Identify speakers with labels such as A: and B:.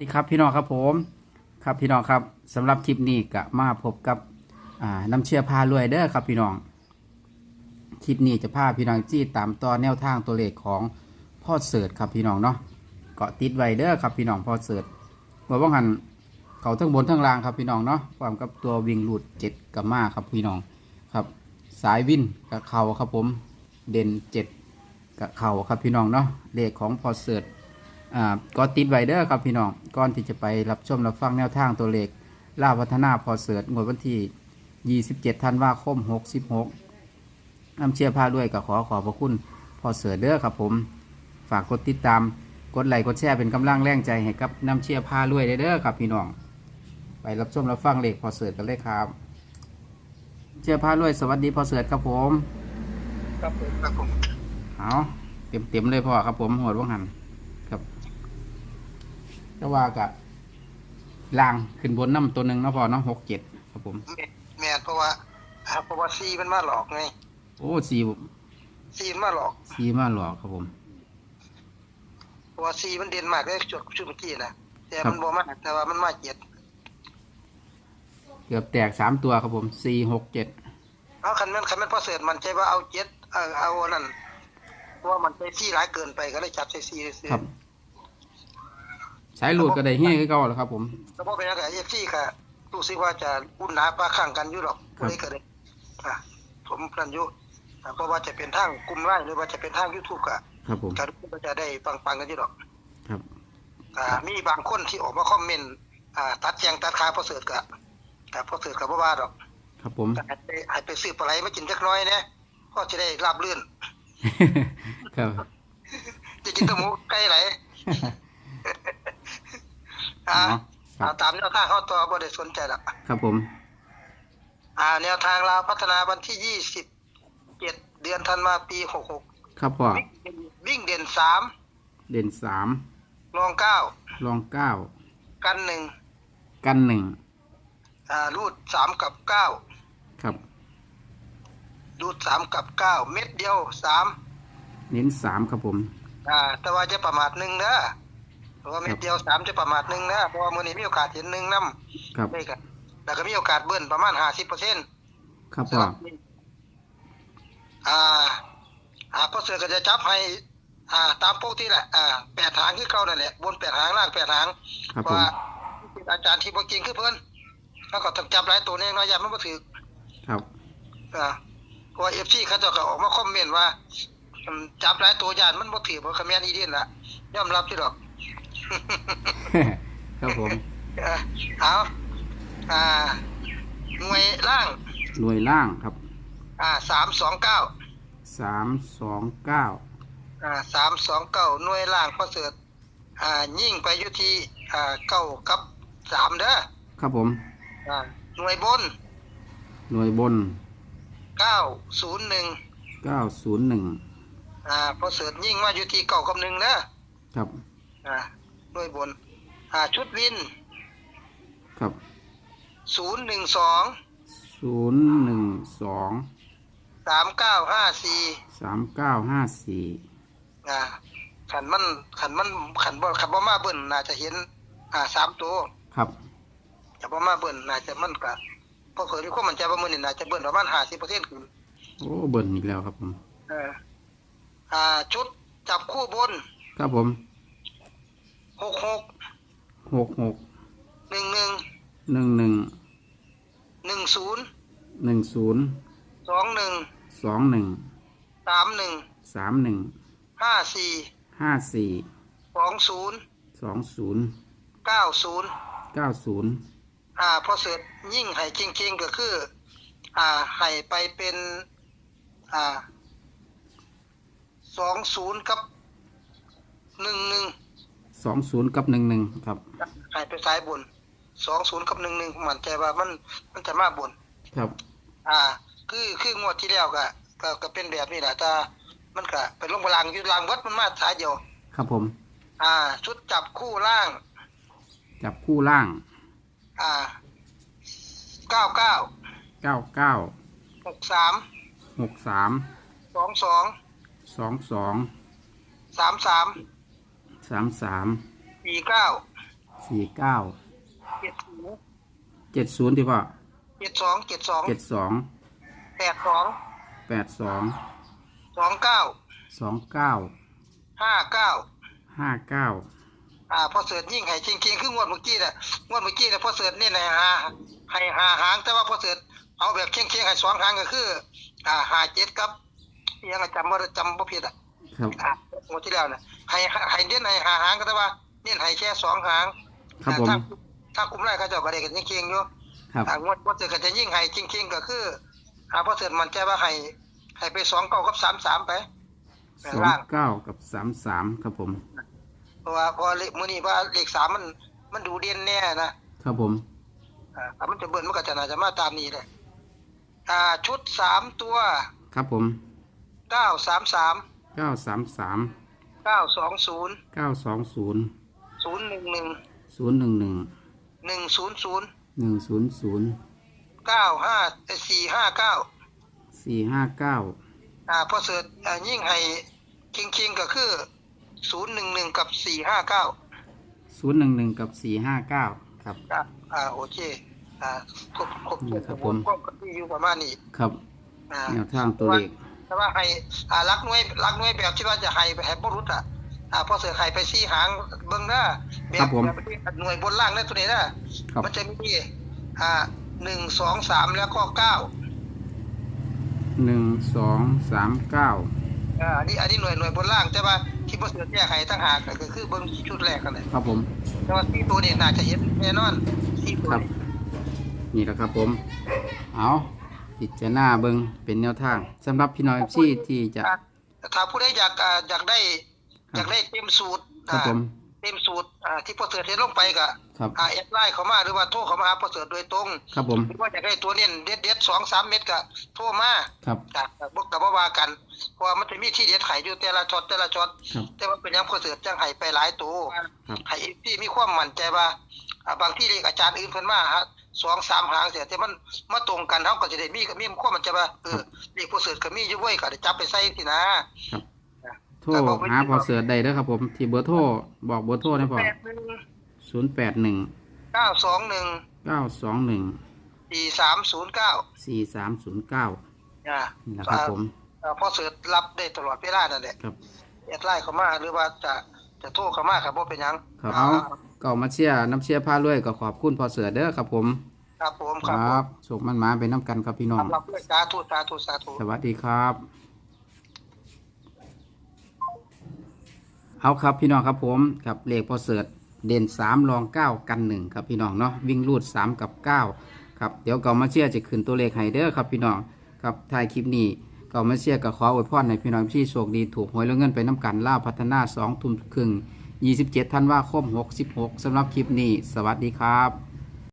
A: สวัสดีครับพี่น้องครับผมครับพี่น้องครับสำหรับคลิปนี้ก็มาพบกับอ่าน้ำเชื่อพารวยเด้อครับพี่น้องคลิปนี้จะพาพี่น้องจี้ตามต่อแนวทางตัวเลขของพ่อเสิร์ตครับพี่น้องเนาะเกาะติดไว้เด้อครับพี่น้องพ่อเสิร์ตเมื่อว่างหันเขาทั้งบนทั้งล่างครับพี่น้องเนาะความกับตัววิ่งหลุดเจ็ดกับมาครับพี่น้องครับ สายวินกับเขาครับผมเด่นเจ็ดกับเขาครับพี่น้องเนาะเลขของพอเสิร์ต ก็ติดไว้เด้อครับพี่น้องก่อนที่จะไปรับชมรับฟังแนวทางตัวเลขล่าพัฒนาพอเสิร์ตงวดวันที่ 27ธันวาคม 66น้ำเชียร์พาด้วยก็ขอขอบพระคุณพอเสิร์ตเด้อครับผม ฝากกดติดตาม กดไลค์กดแชร์เป็นกำลังแรงใจให้กับน้ำเชียร์พาด้วยเด้อครับพี่น้อง ไปรับชมรับฟังเลขพอเสิร์ตกันเลยครับ เชียร์พาด้วยสวัสดีพอเสิร์ตครับผม
B: ครับผมครับผม
A: เอาเต็มเต็มๆเลยพ่อครับผมหัวว่างหันครับ ก็ว่ากับล่างขึ้นบนน้ำตัวหนึ่งเนาะพ่อเนาะหกเจ็ดครับผม
B: แม่แม่นเพราะว่าอ่าเพราะว่าซีมันมาหลอกไง
A: โอ้สี
B: ซีมันมาหลอก
A: สีมาหลอกครับผม
B: เพราะว่าซีมันเด่นมากเลยจุดชุดเมื่อกี้นะแต่
A: ครับ
B: มันบ่มากแต่ว่ามันมาเจ็ด
A: เกือบแตกสามตัวครับผมสี่หกเจ็ด
B: เอาคันแม่นคันแม่นพอเสิร์ตมันใจว่าเอาเจ็ดเออเอาอันนั่นเพราะว่ามันไปซีหลายเกินไปก็เลยจับใส่ซีซื้อ
A: ครับ สายหลุดก็ได้เฮ้ยคือเก่าแล้วครับ ผม
B: แล้วพอเป็นอะไรเอฟซีค่ะรู้สึกว่าจะอุ่นหนาปลาข้างกันอยู่หรอก
A: ครับ
B: เลยก็เลยอะ ผมพลันอยู่อะเพราะว่าจะเป็นทางกลุ่มไลน์หรือว่าจะเป็นทางยูทูบก็
A: ครับผม
B: ก็จะได้ปังๆกันอยู่หรอก
A: ครับ
B: อ่ามีบางคนที่ออกมาคอมเมนต์อ่าตัดแจงตัดขาพอเสิร์ตกะแต่พอเสิร์ตกับบ่ว่าดอก
A: ครับผม
B: ก็ให้ไปให้ไปซื้อปลาไหลมากินจักหน้อยนะก็จะได้ราบรื่น
A: ครับ
B: จะกินแตะหมูไก่ไหล อ่า
A: อ๋อครับ
B: เอาตามแนวทางเข้าตัวบ่ได้สนใจละ
A: ครับผม
B: อ่า แนวทางเราวพัฒนาวันที่ยี่สิบเจ็ดเดือนธันวาปีหกหก
A: ครับพ่อ
B: วิ่งเด่นสาม
A: เด่นสาม
B: รองเก้า
A: ลองเก้า
B: กันหนึ่ง
A: กันหนึ่ง
B: อ่ารูดสามกับเก้า
A: ครับ
B: รูดสามกับเก้าเม็ดเดียวสาม
A: เน้นสามครับผม
B: อ่า แต่ว่าจะประมาทหนึ่งนะเพราะว่าเม็ดเดียวสามจะประมาทหนึ่งนะเพราะว่ามือนี้มีโอกาสเห็นหนึ่งน้
A: ครับำ
B: ได้กันแล้วก็มีโอกาสเบิ้ลประมาณห้าสิบเปอร์เซ็นต์
A: ครับพ่อ
B: อ่าอ่าพอเสือก็จะจับให้ อ่า ตามปกติแหละอ่าแปดหางที่เก่านั่นแหละบนแปดหางล่างแปดหาง
A: ครับ
B: เพ
A: ผ
B: ราะ
A: ม
B: ว่าเป็นอาจารย์ที่บ่เก่งคือเพิ่นแล้วก็ต้องจับหลายตัวเองเนาะอย่ามันบ่ถือ
A: ครับ
B: อ่าเพราะว่า FC เขาเจ้าก็ออกมาคอมเมนต์ว่าอืมจับหลายตัวยานมันบ่ถือบ่คะแม่นอีเด่นล่ะยอมรับอยู่ดอก
A: ครับผม
B: เอ่อเอาอ่าหน่วยล่าง
A: หน่วยล่างครับ
B: อ่าสามสองเก้า
A: สามสองเก้า
B: อ่าสามสองเก้าหน่วยล่างประเสริฐอ่ายิ่งไปอยู่ที่อ่าเก้ากับสามเด้อ
A: ครับผม
B: อ่าหน่วยบน
A: หน่วยบน
B: เก้าศูนย์หนึ่ง
A: เก้าศูนย์หนึ่ง
B: อ่าประเสริฐยิ่งมาอยู่ที่เก้ากับหนึ่งเด้อ
A: ครับ
B: อ่า หน่วยบนอ่าชุดวิน
A: ครับ
B: ศูนย์หนึ่งสอง
A: ศูนย์หนึ่งสอง
B: สามเก้าห้าสี่
A: สามเก้าห้าสี่
B: อ่าขันมันขันมันขันบ่ขันบ่มาเบิ่นน่าจะเห็น อ่าสามตัว
A: ครับ
B: จะบ่มาเบิ่นน่าจะมันก็พอเผยมีความมั่นใจว่ามื้อนี้น่าจะเบิ่นประมาณ50%ขึ้น
A: โอ้เบิ่นอีกแล้วครับผม
B: เอออ่าชุดจับคู่บน
A: ครับผม
B: 66
A: หกหก
B: 11
A: หนึ่งหนึ่ง
B: 10
A: หนึ่งศูนย์
B: 21
A: สองหนึ่ง
B: 31
A: สามหนึ่ง
B: 54
A: ห้าสี่
B: 20
A: สองศูนย์
B: 90
A: เก้าศูนย์
B: อ่าพอเสร็จยิ่งให้จริง ๆ ก็คือ อ่าให้ไปเป็นอ่า20กับ11
A: สองศูนย์กับหนึ่งหนึ่งครับ
B: หายไปซ้ายบนสองศูนย์กับหนึ่งหนึ่งมันใจว่ามันมันจะมาบน
A: ครับ
B: อ่า คือคืองวดที่แล้วก็ก็ก็เป็นแบบนี้แหละแต่มันก็เป็นลงพลังอยู่ลางวัดมันมาสายเดียว
A: ครับผม
B: อ่า ชุดจับคู่ล่าง
A: จับคู่ล่าง
B: อ่าเก้าเก้า
A: เก้าเก้า
B: หกสาม
A: หกสาม
B: สองสอง
A: สองสอง
B: สามสาม
A: สามสาม
B: สี่เก้า
A: สสี่เก้า
B: เจ็ดศูนย์
A: เจ็ดศูนย์ที่พ่อ
B: เจ็ดสองเจ็ดสอง
A: เจ็ดสอง
B: แปดสอง
A: แปดสอง
B: สองเก้า
A: สองเก้า
B: ห้าเก้า
A: ห้าเก้า
B: อ่าพอเสิร์ชยิ่งให้จริงๆคืองวดเมื่อกี้น่ะงวดเมื่อกี้น่ะพอเสิร์ชนี่นะฮะให้หาหางแต่ว่าพอเสิร์ชเอาแบบเคียงๆให้สองหางก็คือ อ่าหาเจ็ดกับอิหยังก็จำว่าจำบ่ผิดอะ
A: ครับ
B: อ่างวดที่แล้วน่ะ ให้ให้เน้นให้หาหางก็แต่ว่าเน้นให้แค่สองหาง
A: ครับผม
B: ถ้าถ้าคุมได้เขาเจะก็ได้กันจริงๆอยู่
A: ครับ
B: อ่างวดพอเสิร์ชก็จะยิ่งให้จริงๆก็คืออ่าพอเสิร์ชมันใจว่าให้ให้ไปสองเก้ากับสามสามไป
A: สอง
B: ล่าง
A: เก้ากับสามสามครับผม
B: เพราะว่าเพอเลขมื้อนี้ว่าเลขสามมันมันดูเด่นแน่นะ
A: ครับผม
B: อ่าถ้ามันจะเบิ่นมันก็จะน่าจะมาตามนี้แหละอ่าชุดสามตัว
A: ครับผม
B: เก้าสามสาม
A: เก้าสามสาม
B: เก้าสองศูนย์
A: เก้าสองศูนย์
B: ศูนย์หนึ่งหนึ่ง
A: ศูนย์หนึ่งหนึ่ง
B: หนึ่งศูนย์ศูนย์
A: หนึ่งศูนย์ศูนย์
B: เก้าห้าสี่ห้าเก้า
A: สี่ห้าเก้า
B: อ่าพอเสิร์ชอ่ายิ่งให้คิงคิงๆก็คือศูนย์หนึ่งหนึ่งกับสี่ห้าเก้า
A: ศูนย์หนึ่งหนึ่งกับสี่ห้าเก้าครับ
B: ครับอ่าโอเคอ่าครบครบ
A: นี่ครับผม
B: ก็ก็อยู่ประมาณนี้
A: ครับ
B: อ่า
A: แนวทางตัวเลข
B: แต่ว่าให้อ่ารักหน่วยรักหน่วยแบบที่ว่าจะให้ให้บ่รุดอะอ่าพอเสือไข่ไปซี่หางเบิ่งหน้าแบ
A: ครับบผม
B: แบบหน่วยบนล่างนั่นตัวนี้นะครับมันจะมีอ่าหนึ่งสองสามแล้วก็เก้า
A: หนึ่งสองสามเก้า
B: อ่าอันนี้อันนี้หน่วยหน่วยบนล่างแต่ว่าที่พอเสือแยกให้ตั้งหากก็คือเบิ่งชุดแรกกันเลย
A: ครับผม
B: แต่ว่าสี่ตัวนี้น่าจะเห็นแน่นอนสี่ตัว
A: ครับ
B: นี้
A: นี่แหละครับผม เอา พิจารณาเบิงเป็นแนวทางสำหรับพี่น้อยซี่ที่จะ
B: อ่าถ้าผู้ใดอยากอ่าอยากได้
A: ครับ
B: อยากได้เต็มสูตร
A: ครับผม
B: อ่าเต็มสูตรอ่าที่พอเสือเทลงไปก็
A: ครับ
B: อ่าแอดไลน์เข้ามาหรือว่าโทรเข้ามาหาพอเสือโดยตรง
A: ครับผม
B: หรือว่าอยากได้ตัวเน้นเด็ดเด็ดสองสามเม็ดก็โทรมา
A: ครับ
B: จากบกกับว่ากันเพราะว่ามันจะมีที่เด็ดไห้อยู่แต่ละช็อตแต่ละช็อต
A: ครับ
B: แต่ว่าเป็นหยังคอนเสิร์ตจังไห้ไปหลายตัว
A: ครับ
B: ไห้ที่มีความมั่นใจว่าอ่าบางที่เรียกอาจารย์อื่นเพิ่นมาฮะ สองสามหางเสียแต่มันมาตรงกันเฮาก็จะได้มีมีความมั่นใจว่าเออเรียกคอนเสิร์ตก็มีอยู่เว้ยก็ได้จับไปใส่สินะ
A: โทรหาพอเสือได้เด้อครับ ผมที่เบอร์โทรบอกเบอร์โทรนะพ่อ
B: แปดหนึ่ง
A: ศูนย์แปดหนึ่ง
B: เก้าสองหนึ่ง
A: เก้าสองหนึ่ง
B: สี่สามศูนย์เก้า
A: สี่สามศูนย์เก้า
B: อ่า
A: นี่แหละครับผม
B: อ่าพอเสิร์ตรับได้ตลอดเวลานั่นแหละ
A: ครับ
B: แอดไลน์เข้ามาหรือว่าจะจะโทรเข้ามาครับบ่เป็นหยัง
A: ครับเอา ก็มาเชียร์น้ำเชียร์ผ้าด้วยก็ขอบคุณพอเสือเด้อครับผม
B: ครับผม
A: ค
B: ครับผ
A: รั
B: ม
A: บสุขมันหมาเป็นน้ำกันครับพี่น้อง
B: รับด้วยสาธุสาธุสาธุ
A: สวัสดีครับ เอาครับพี่น้องครับผมกับเลขพอเสิร์ตเด่นสามรองเก้ากันหนึ่งครับพี่น้องเนาะวิ่งรูดสามกับเก้าครับเดี๋ยวเก่ามาเชียร์จะขึ้นตัวเลขให้เด้อครับพี่น้องครับท้ายคลิปนี้เก่ามาเชียร์กับขออวยพรในพี่น้องที่โชคดีถูกหวยแล้วเงินไปน้ำกันล่าวพัฒนาสองทุ่มครึ่ง 27ธันวาคม66สำหรับคลิปนี้ สวัสดีครับ